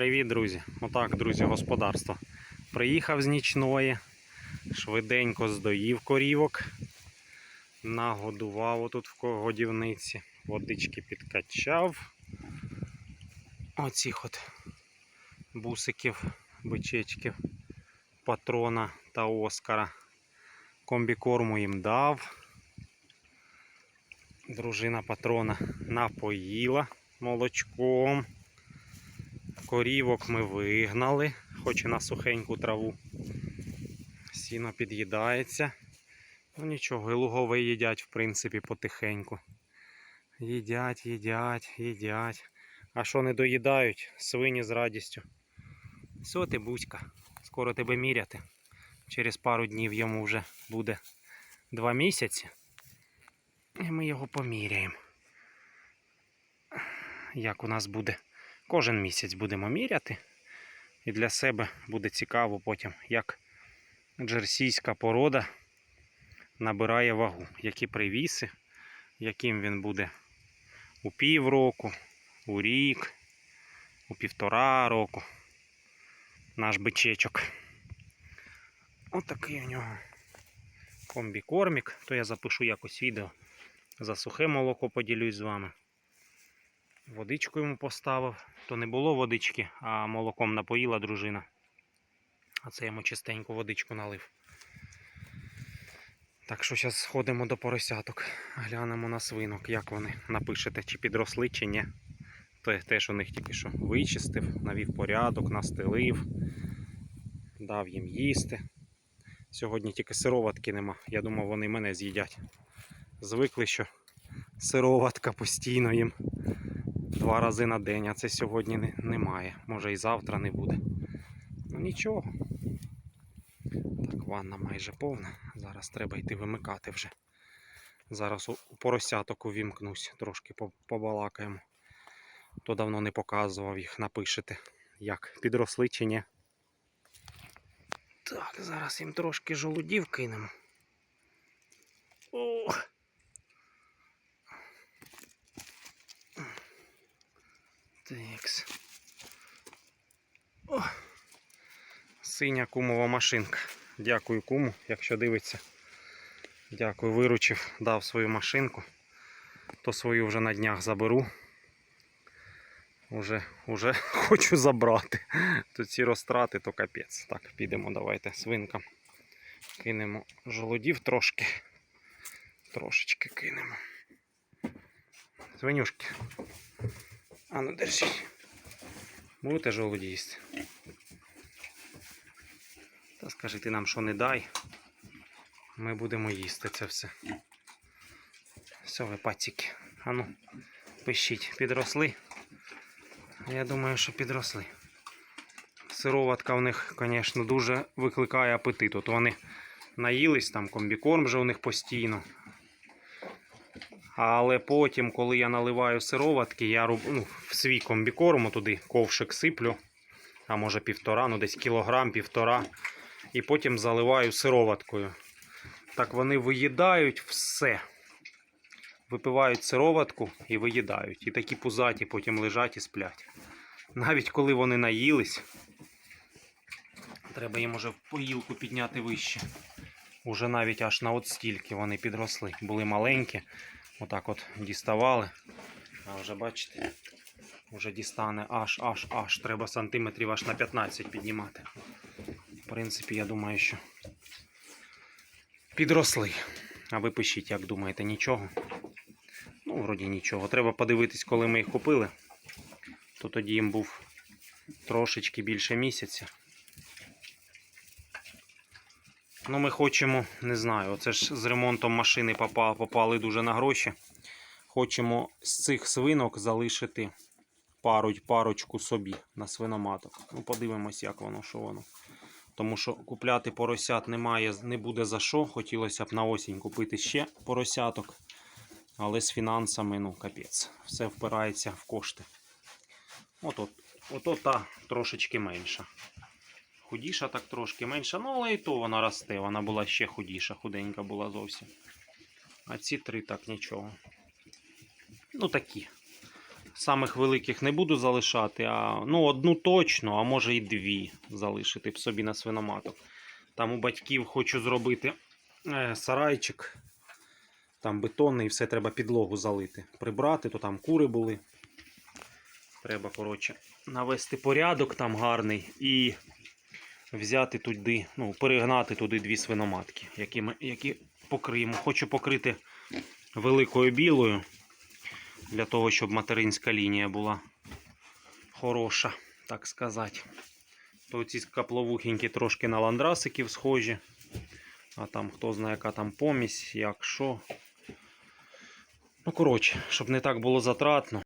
Привіт, друзі! Отак, друзі, господарство. Приїхав з нічної, швиденько здоїв корівок, нагодував отут в годівниці, водички підкачав. Оцих от бусиків, бичечків, патрона та Оскара. Комбікорму їм дав. Дружина патрона напоїла молочком. Корівок ми вигнали, хоч і на сухеньку траву. Сіно під'їдається. Ну нічого, і лугове їдять, в принципі, потихеньку. Їдять, їдять, їдять. А що не доїдають, свині з радістю. Все ти, Буська, скоро тебе міряти. Через пару днів йому вже буде два місяці. І ми його поміряємо. Як у нас буде Кожен місяць будемо міряти. І для себе буде цікаво потім, як джерсійська порода набирає вагу, які привіси, яким він буде у півроку, у рік, у півтора року. Наш бичечок. Отакий у нього комбікормік. То я запишу якось відео. За сухе молоко поділюсь з вами. Водичку йому поставив. То не було водички, а молоком напоїла дружина. А це йому чистеньку водичку налив. Так що зараз сходимо до поросяток. Глянемо на свинок, як вони напишете, чи підросли, чи ні. То теж у них тільки що вичистив, навів порядок, настелив, дав їм їсти. Сьогодні тільки сироватки нема. Я думав, вони мене з'їдять. Звикли, що сироватка постійно їм два рази на день, а це сьогодні не, немає. Може і завтра не буде. Ну нічого. Так, ванна майже повна. Зараз треба йти вимикати вже. Зараз у, поросяток увімкнусь, трошки побалакаємо. То давно не показував їх, напишете, як підросли чи ні. Так, зараз їм трошки жолудів кинемо. Ох. Такс. О. Синя кумова машинка. Дякую куму, якщо дивиться. Дякую, виручив, дав свою машинку. То свою вже на днях заберу. Уже, уже хочу забрати. То ці розтрати, то капець. Так, підемо, давайте свинкам. Кинемо жолудів трошки. Трошечки кинемо. Свинюшки. А ну держіть. Будете жолуді їсти? Та скажи ти нам, що не дай. Ми будемо їсти це все. Все, ви пацики. А ну, пишіть, підросли. Я думаю, що підросли. Сироватка в них, звісно, дуже викликає апетит. От вони наїлись, там комбікорм вже у них постійно. Але потім, коли я наливаю сироватки, я роб... ну, в свій комбікорм туди ковшик сиплю, а може півтора, ну десь кілограм, півтора. І потім заливаю сироваткою. Так вони виїдають все. Випивають сироватку і виїдають. І такі пузаті потім лежать і сплять. Навіть коли вони наїлись, треба їм уже поїлку підняти вище. Уже навіть аж на от стільки вони підросли. Були маленькі. Отак от діставали. А вже бачите, вже дістане аж, аж, аж. Треба сантиметрів аж на 15 піднімати. В принципі, я думаю, що підросли. А ви пишіть, як думаєте, нічого? Ну, вроді нічого. Треба подивитись, коли ми їх купили. То тоді їм був трошечки більше місяця. Ну, ми хочемо, не знаю, оце ж з ремонтом машини попали, попали дуже на гроші. Хочемо з цих свинок залишити пару, парочку собі на свиноматок. Ну, подивимось, як воно, що воно. Тому що купляти поросят немає, не буде за що. Хотілося б на осінь купити ще поросяток. Але з фінансами, ну, капець. Все впирається в кошти. От, от, та трошечки менша. Худіша так трошки менша, ну але і то вона росте. Вона була ще худіша, худенька була зовсім. А ці три так нічого. Ну такі. самих великих не буду залишати, а ну, одну точно, а може і дві залишити б собі на свиноматок. Там у батьків хочу зробити е, сарайчик, там бетонний, і все треба підлогу залити. Прибрати, то там кури були. Треба, коротше, навести порядок там гарний і взяти туди, ну, перегнати туди дві свиноматки, які, ми, які покриємо. Хочу покрити великою білою, для того, щоб материнська лінія була хороша, так сказати. То ці капловухенькі трошки на ландрасиків схожі. А там хто знає, яка там помість, як що. Ну, коротше, щоб не так було затратно.